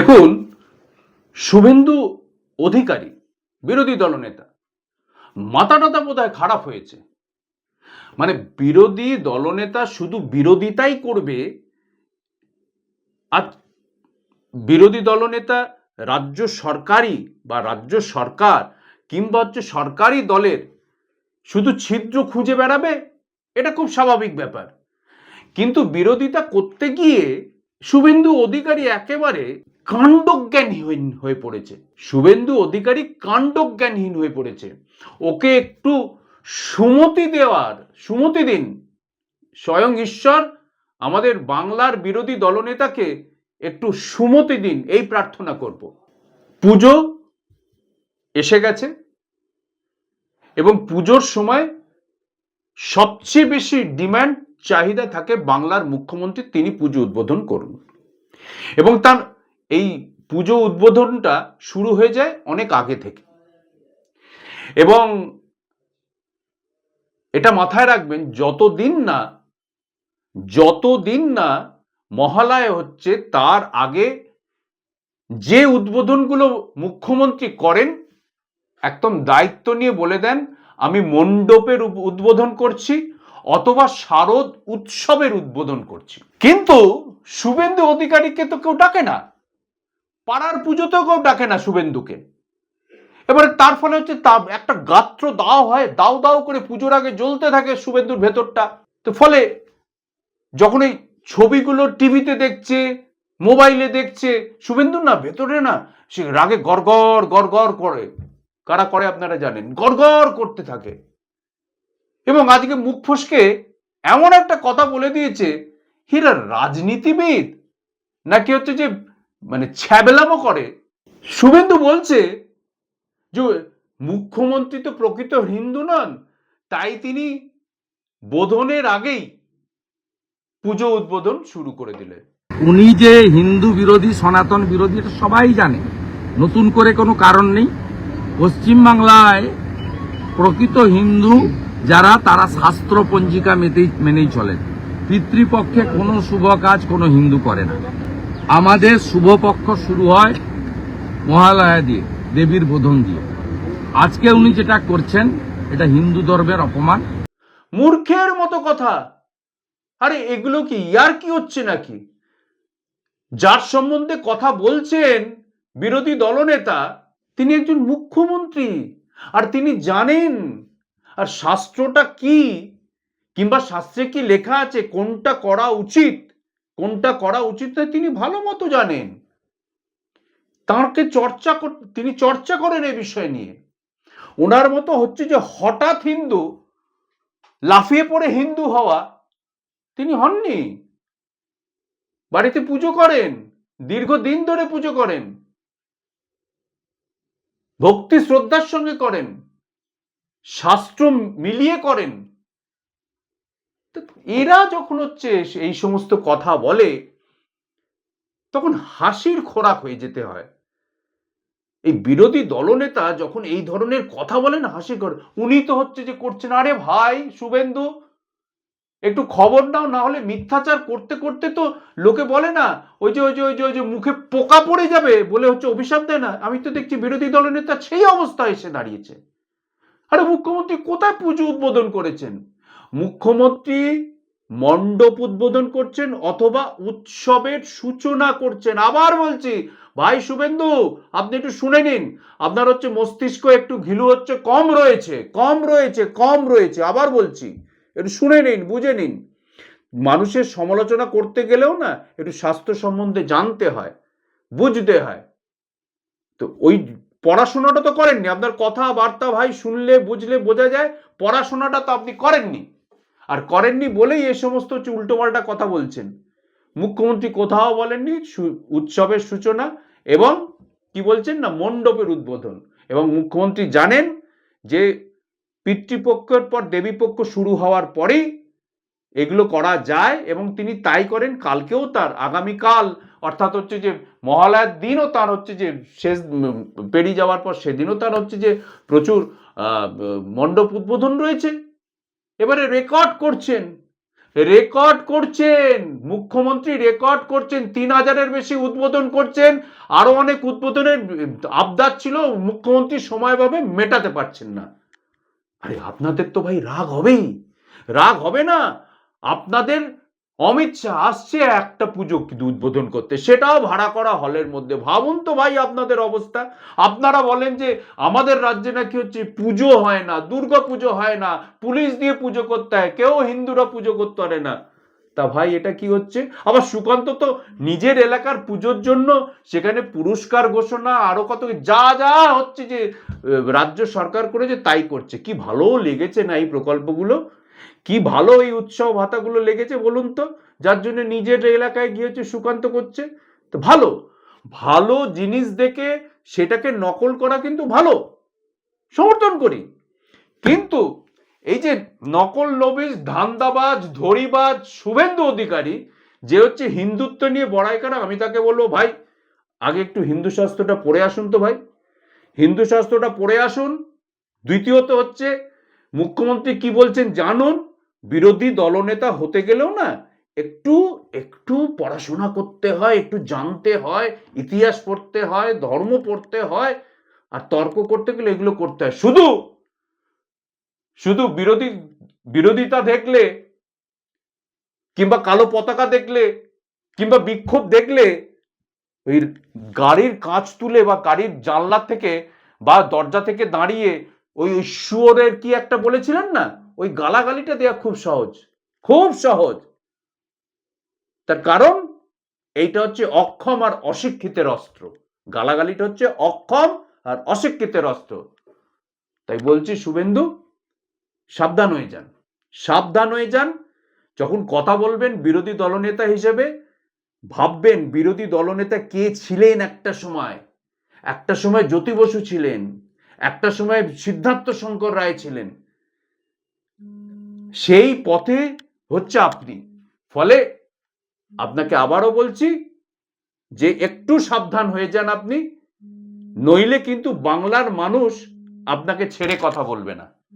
দেখুন, শুভেন্দু অধিকারী, বিরোধী দলনেতা মাথা টাথা বোধহয় খারাপ হয়েছে। মানে বিরোধী দলনেতা শুধু বিরোধিতাই করবে, আর বিরোধী দলনেতা রাজ্য সরকারি বা রাজ্য সরকার কিংবা হচ্ছে সরকারি দলের শুধু ছিদ্র খুঁজে বেড়াবে, এটা খুব স্বাভাবিক ব্যাপার। কিন্তু বিরোধিতা করতে গিয়ে শুভেন্দু অধিকারী একেবারে কাণ্ডজ্ঞানহীন হয়ে পড়েছে। শুভেন্দু অধিকারী কাণ্ডজ্ঞানহীন হয়ে পড়েছে। ওকে একটু সুমতি দেওয়ার, সুমতি দিন। স্বয়ং ঈশ্বর, আমাদের বাংলার বিরোধী দলনেতাকে একটু সুমতি দিন, এই প্রার্থনা করব। পুজো এসে গেছে এবং পুজোর সময় সবচেয়ে বেশি ডিমান্ড, চাহিদা থাকে বাংলার মুখ্যমন্ত্রী, তিনি পুজো উদ্বোধন করুন। এবং তার এই পুজো উদ্বোধনটা শুরু হয়ে যায় অনেক আগে থেকে। এবং এটা মাথায় রাখবেন, যতদিন না যতদিন না মহালয় হচ্ছে, তার আগে যে উদ্বোধনগুলো মুখ্যমন্ত্রী করেন, একদম দায়িত্ব নিয়ে বলে দেন, আমি মণ্ডপের উদ্বোধন করছি, অথবা শারদ উৎসবের উদ্বোধন করছি। কিন্তু শুভেন্দু অধিকারীকে তো কেউ ডাকে না। পাড়ার পুজোতেও কেউ ডাকে না শুভেন্দুকে। এবারে তার ফলে হচ্ছে তা একটা গাত্র দাও হয়, দাও দাও করে পুজোর আগে জ্বলতে থাকে শুভেন্দুর ভেতরটা। তো ফলে যখন এই ছবিগুলো টিভিতে দেখছে, মোবাইলে দেখছে, শুভেন্দুর না, ভেতরে না, সে রাগে গড়গড় গড়গড় করে। কারা করে আপনারা জানেন? গড়গড় করতে থাকে। এবং আজকে মুখ ফসকে এমন একটা কথা বলে দিয়েছে, হিরা রাজনীতিবিদ? নাকি হচ্ছে যে মানে ছ্যাবেলামো করে। শুভেন্দু বলছে যে, মুখ্যমন্ত্রী তো প্রকৃত হিন্দু নন, তাই তিনি বোধনের আগেই পুজো উদ্বোধন শুরু করে দিলেন। উনি যে হিন্দু বিরোধী, সনাতন বিরোধী সবাই জানে। নতুন করে কোনো কারণ নেই। পশ্চিমবাংলায় প্রকৃত হিন্দু যারা, তারা শাস্ত্র পঞ্জিকা মেতেই মেনেই চলেন। পিতৃপক্ষে কোনো শুভ কাজ কোনো হিন্দু করে না। আমাদের শুভপক্ষ শুরু হয় মহালয়া দিয়ে, দেবীর বোধন দিয়ে। আজকে উনি যেটা করছেন, এটা হিন্দু ধর্মের অপমান। মূর্খের মতো কথা। আরে, এগুলো কি ইয়ার কি হচ্ছে নাকি? যার সম্বন্ধে কথা বলছেন বিরোধী দলনেতা, তিনি একজন মুখ্যমন্ত্রী, আর তিনি জানেন, আর শাস্ত্রটা কি, কিংবা শাস্ত্রে কি লেখা আছে, কোনটা করা উচিত? কোনটা করা উচিত নয়, তিনি ভালো মতো জানেন। তাঁকে চর্চা তিনি চর্চা করেন এই বিষয় নিয়ে। ওনার মতো হচ্ছে যে হঠাৎ হিন্দু, লাফিয়ে পড়ে হিন্দু হওয়া, তিনি হননি। বাড়িতে পুজো করেন, দীর্ঘদিন ধরে পুজো করেন। ভক্তি শ্রদ্ধার সঙ্গে করেন। শাস্ত্র মিলিয়ে করেন। তো এরা যখন হচ্ছে এই সমস্ত কথা বলে, তখন হাসির খোরাক হয়ে যেতে হয়। এই বিরোধী দলনেতা যখন এই ধরনের কথা বলেন, হাসি করে, উনি তো হচ্ছে যে করছেন, আরে ভাই, শুভেন্দু, একটু খবর নাও, না হলে মিথ্যাচার করতে করতে তো লোকে বলে না, ওই যে ওই যে ওই যে ওই যে মুখে পোকা পড়ে যাবে বলে হচ্ছে অভিশাপ দেয় না। আমি তো দেখছি বিরোধী দলনেতা সেই অবস্থায় এসে দাঁড়িয়েছে। আরে মুখ্যমন্ত্রী কোথায় পুজো উদ্বোধন করেছেন? মুখ্যমন্ত্রী মণ্ডপ উদ্বোধন করছেন অথবা উৎসবের সূচনা করছেন। আবার বলছি, ভাই শুভেন্দু, আপনি একটু শুনে নিন। আপনার হচ্ছে মস্তিষ্ক একটু ঘিলু হচ্ছে, কম রয়েছে কম রয়েছে কম রয়েছে। আবার বলছি, একটু শুনে নিন, বুঝে নিন। মানুষের সমালোচনা করতে গেলেও না, একটু স্বাস্থ্য সম্বন্ধে জানতে হয়, বুঝতে হয়। তো ওই পড়াশোনাটা তো করেননি। আপনার কথাবার্তা ভাই শুনলে, বুঝলে বোঝা যায়, পড়াশোনাটা তো আপনি করেননি। আর করেননি বলেই এ সমস্ত হচ্ছে উল্টোপাল্টা কথা বলছেন। মুখ্যমন্ত্রী কোথাও বলেননি উৎসবের সূচনা এবং কি বলছেন না, মণ্ডপের উদ্বোধন। এবং মুখ্যমন্ত্রী জানেন যে পিতৃপক্ষের পর দেবীপক্ষ শুরু হওয়ার পরেই এগুলো করা যায় এবং তিনি তাই করেন। কালকেও তার, আগামীকাল, অর্থাৎ হচ্ছে যে মহালয়ার দিনও তার হচ্ছে যে শেষ পেরিয়ে যাওয়ার পর সেদিনও তার হচ্ছে যে প্রচুর মণ্ডপ উদ্বোধন রয়েছে। এবারে রেকর্ড করছেন। রেকর্ড করছেন। মুখ্যমন্ত্রী রেকর্ড করছেন। তিন হাজারের বেশি উদ্বোধন করছেন। আরও অনেক উদ্বোধনের আবদার ছিল। মুখ্যমন্ত্রী সময়ভাবে মেটাতে পারছেন না। আরে আপনাদের তো ভাই রাগ হবেই। রাগ হবে না। আপনাদের অমিত শাহ আসছে একটা পুজো কিন্তু উদ্বোধন করতে? সেটাও ভাড়া করা হলের মধ্যে। ভাবুন তো ভাই আপনাদের অবস্থা। আপনারা বলেন যে আমাদের রাজ্যে নাকি হচ্ছে পুজো হয় না, দুর্গা পুজো হয় না, পুলিশ দিয়ে পুজো করতে হয়, কেউ হিন্দুরা পুজো করতে পারে না। তা ভাই এটা কি হচ্ছে? আবার সুকান্ত তো নিজের এলাকার পুজোর জন্য সেখানে পুরস্কার ঘোষণা, আরও কত যা যা হচ্ছে যে রাজ্য সরকার করেছে তাই করছে। কি ভালো লেগেছে না এই প্রকল্পগুলো? কি ভালো এই উৎসব ভাতাগুলো লেগেছে বলুন তো? যার জন্য নিজের এলাকায় গিয়ে হচ্ছে সুকান্ত করছে। তো ভালো ভালো জিনিস দেখে সেটাকে নকল করা কিন্তু ভালো। সমর্থন করি। কিন্তু এই যে নকল নবিস ধান্দাবাজ, ধরিবাজ, শুভেন্দু অধিকারী, যে হচ্ছে হিন্দুত্ব নিয়ে বড়াই করা, আমি তাকে বলব, ভাই, আগে একটু হিন্দু শাস্ত্রটা পড়ে আসুন তো ভাই। হিন্দু শাস্ত্রটা পড়ে আসুন। দ্বিতীয়ত হচ্ছে মুখ্যমন্ত্রী কি বলছেন জানুন? বিরোধী দলনেতা হতে গেলেও না, একটু একটু পড়াশোনা করতে হয়, একটু জানতে হয়, ইতিহাস পড়তে হয়, ধর্ম পড়তে হয়, আর তর্ক করতে গেলে এগুলো করতে হয়। শুধু শুধু বিরোধী, বিরোধিতা দেখলে, কিংবা কালো পতাকা দেখলে, কিংবা বিক্ষোভ দেখলে, ওই গাড়ির কাঁচ তুলে বা গাড়ির জানলা থেকে বা দরজা থেকে দাঁড়িয়ে ওই শুয়োরের কি একটা বলেছিলেন না? ওই গালাগালিটা দেওয়া খুব সহজ। খুব সহজ। তার কারণ, এইটা হচ্ছে অক্ষম আর অশিক্ষিতের অস্ত্র। গালাগালিটা হচ্ছে অক্ষম আর অশিক্ষিতের অস্ত্র। তাই বলছি, শুভেন্দু, সাবধান হয়ে যান। সাবধান হয়ে যান। যখন কথা বলবেন বিরোধী দলনেতা হিসেবে, ভাববেন বিরোধী দলনেতা কে ছিলেন একটা সময়? একটা সময় জ্যোতি বসু ছিলেন। একটা সময় সিদ্ধার্থ শঙ্কর রায় ছিলেন। সেই পথে হচ্ছে আপনি। ফলে আপনাকে আবারও বলছি যে একটু সাবধান হয়ে যান আপনি, নইলে কিন্তু বাংলার মানুষ আপনাকে ছেড়ে কথা বলবে না।